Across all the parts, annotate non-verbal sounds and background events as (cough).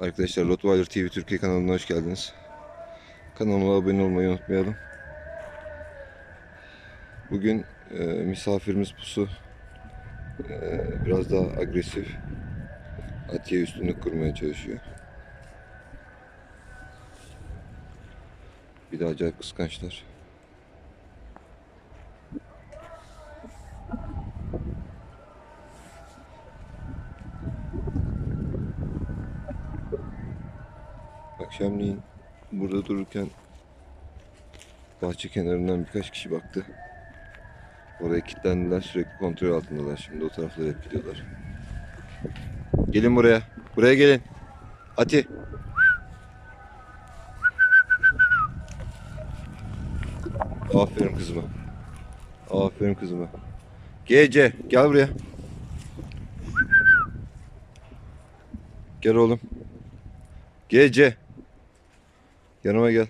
Arkadaşlar Rottweiler TV Türkiye kanalına hoş geldiniz. Kanalıma abone olmayı unutmayalım. Bugün e, misafirimiz Pusu e, biraz daha agresif. Atiye üstünlük kurmaya çalışıyor. Bir de acayip kıskançlar. Akşamleyin burada dururken bahçe kenarından birkaç kişi baktı. Oraya kilitlendiler sürekli kontrol altındalar. Şimdi o taraflara hep gidiyorlar. Gelin buraya. Buraya gelin. Ati. Aferin kızıma. Aferin kızıma. Gece gel buraya. Gel oğlum. Gece. Yanıma gel.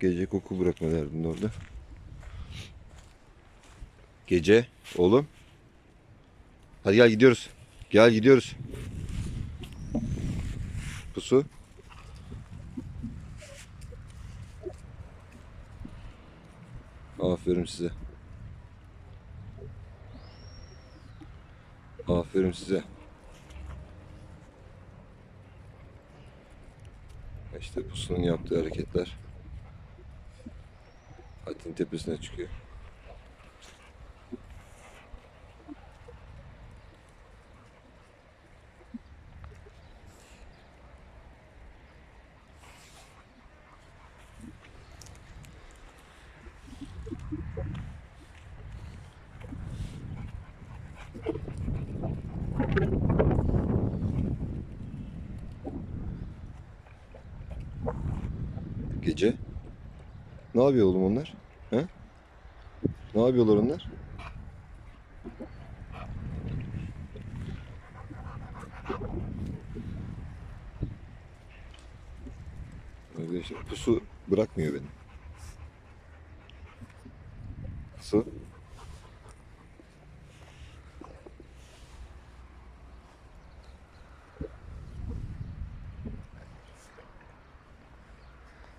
Gece koku bırakma derdin orada. Gece oğlum. Hadi gel gidiyoruz. Gel gidiyoruz. Pusu. Aferin size. Aferin size. İşte pusunun yaptığı hareketler Atin tepesine çıkıyor. Gece. Ne yapıyor oğlum onlar? He? Ne yapıyorlar onlar? Arkadaşlar pusu bırakmıyor beni. Pusu.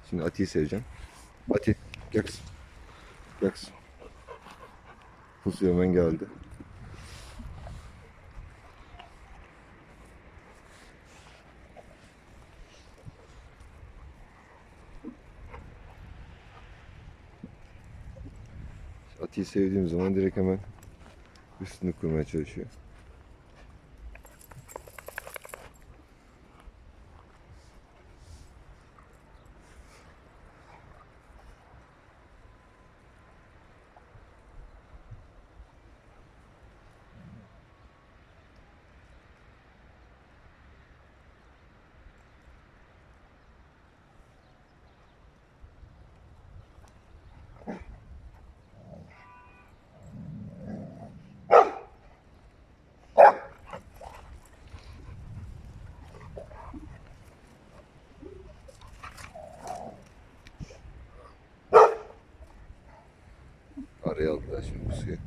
Şimdi Ati'yi seveceğim. Ati gel kızım. Gel. Pusu hemen geldi. Ati'yi sevdiğim zaman direkt hemen üstünü kurmaya çalışıyor. Aldılar şimdi pusuyu.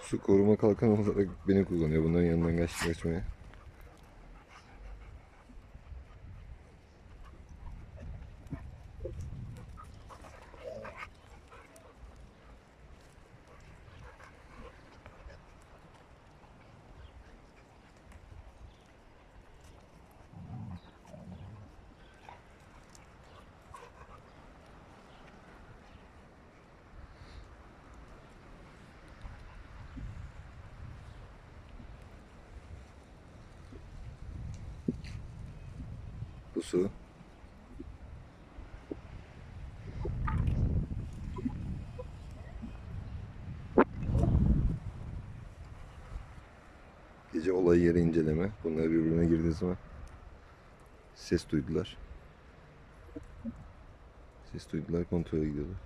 Su koruma kalkanı olarak beni kullanıyor bunların yanından kaç kaçmaya. Pusu. Gece olay yeri inceleme. Bunlar birbirine girdiği zaman ses duydular. Ses duydular kontrole gidiyorlar.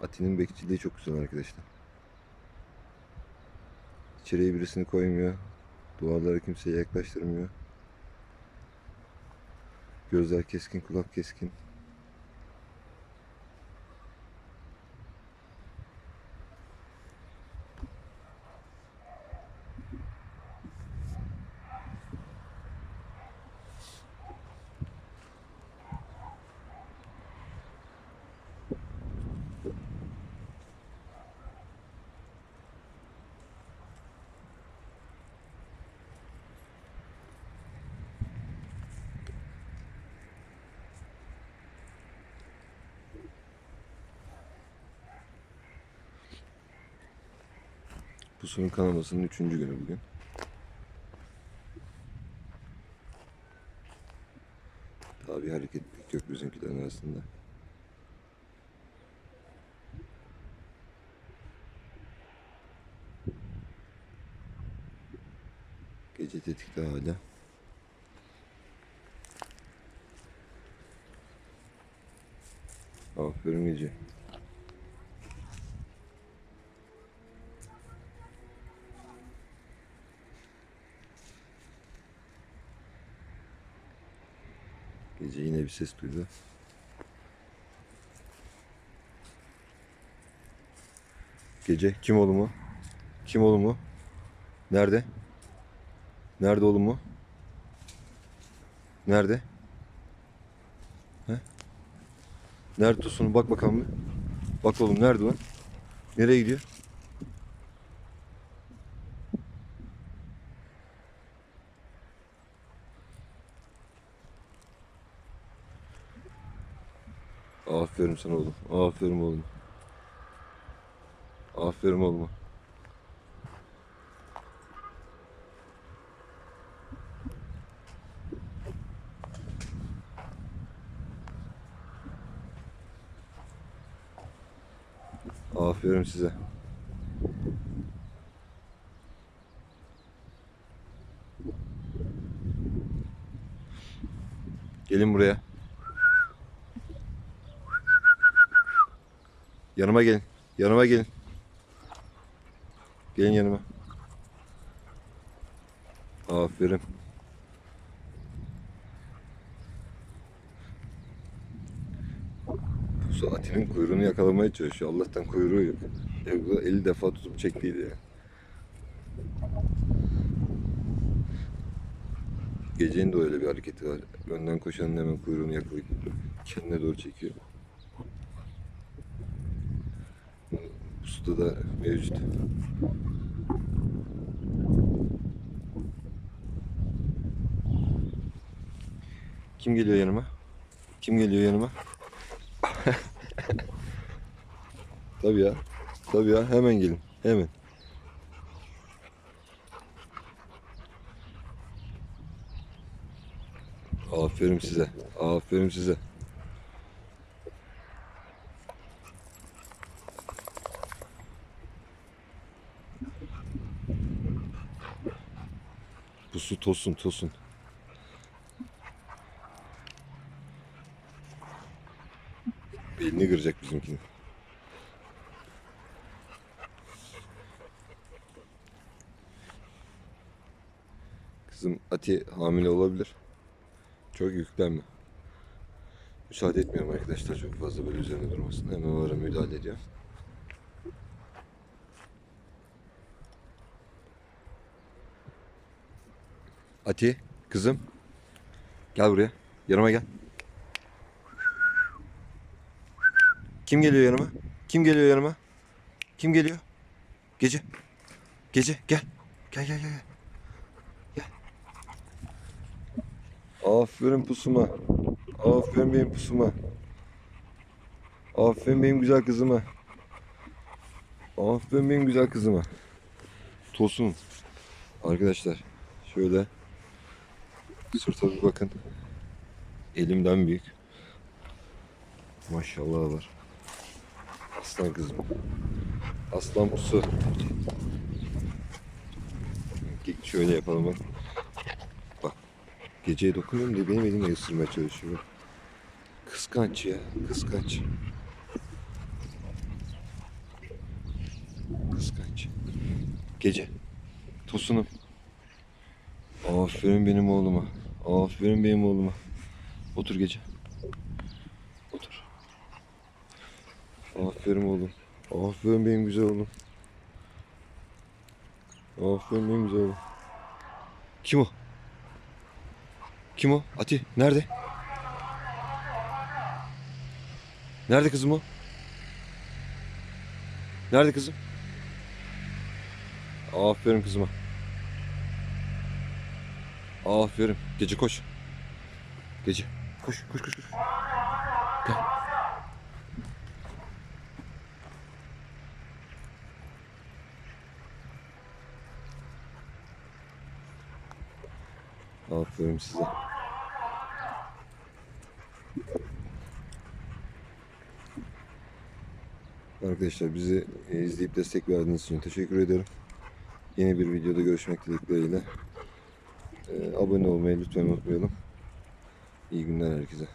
Ati'nin bekçiliği çok güzel arkadaşlar. İçeriye birisini koymuyor. Duvarlara kimseye yaklaştırmıyor. Gözler keskin, kulak keskin. Pusunun kanamasının üçüncü günü bugün. Daha bir hareketlilik yok bizimkilerin arasında. Gece tetikte hala. Aferin gece. Gece yine bir ses duydu. Gece kim oğlum o? Kim oğlum o? Nerede? Nerede oğlum o? Nerede? He? Nerede Tosun'u? Bak bakalım bir. Bak oğlum nerede lan? Nereye gidiyor? Aferin sana oğlum. Aferin oğlum. Aferin oğlum. Aferin size. Gelin buraya. Yanıma gelin. Yanıma gelin. Gelin yanıma. Aferin. Pusu atinin kuyruğunu yakalamaya çalışıyor. Allah'tan kuyruğu yok. Yoksa 50 defa tutup çektiydi ya. Gecenin de öyle bir hareketi var. Önden koşanın hemen kuyruğunu yakalayıp kendine doğru çekiyor. Pusuda da mevcut. Kim geliyor yanıma? Kim geliyor yanıma? (laughs) Tabii ya. Tabii ya. Hemen gelin. Hemen. Aferin size. Aferin size. Tosun tosun. Belini kıracak bizimkinin. Kızım Ati hamile olabilir. Çok yüklenme. Müsaade etmiyorum arkadaşlar çok fazla böyle üzerine durmasın. Hemen o ara müdahale ediyor. Ati, kızım. Gel buraya. Yanıma gel. Kim geliyor yanıma? Kim geliyor yanıma? Kim geliyor? Gece. Gece gel. Gel gel gel. Gel. Aferin pusuma. Aferin benim pusuma. Aferin benim güzel kızıma. Aferin benim güzel kızıma. Tosun. Arkadaşlar şöyle sırta bir bakın. Elimden büyük. Maşallah var. Aslan kızım. Aslan pusu. Şöyle yapalım bak. Geceye dokunuyorum diye benim elimle ısırmaya çalışıyor. Kıskanç ya. Kıskanç. Kıskanç. Gece. Tosunum. Aferin benim oğluma. Aferin benim oğluma. Otur gece. Otur. Aferin oğlum. Aferin benim güzel oğlum. Aferin benim güzel oğlum. Kim o? Kim o? Ati nerede? Nerede kızım o? Nerede kızım? Aferin kızıma. Aferin. Gece koş. Gece. Koş koş koş. koş. Gel. Aferin size. Arkadaşlar bizi e, izleyip destek verdiğiniz için teşekkür ederim. Yeni bir videoda görüşmek dileğiyle. E, abone olmayı lütfen unutmayalım. İyi günler herkese.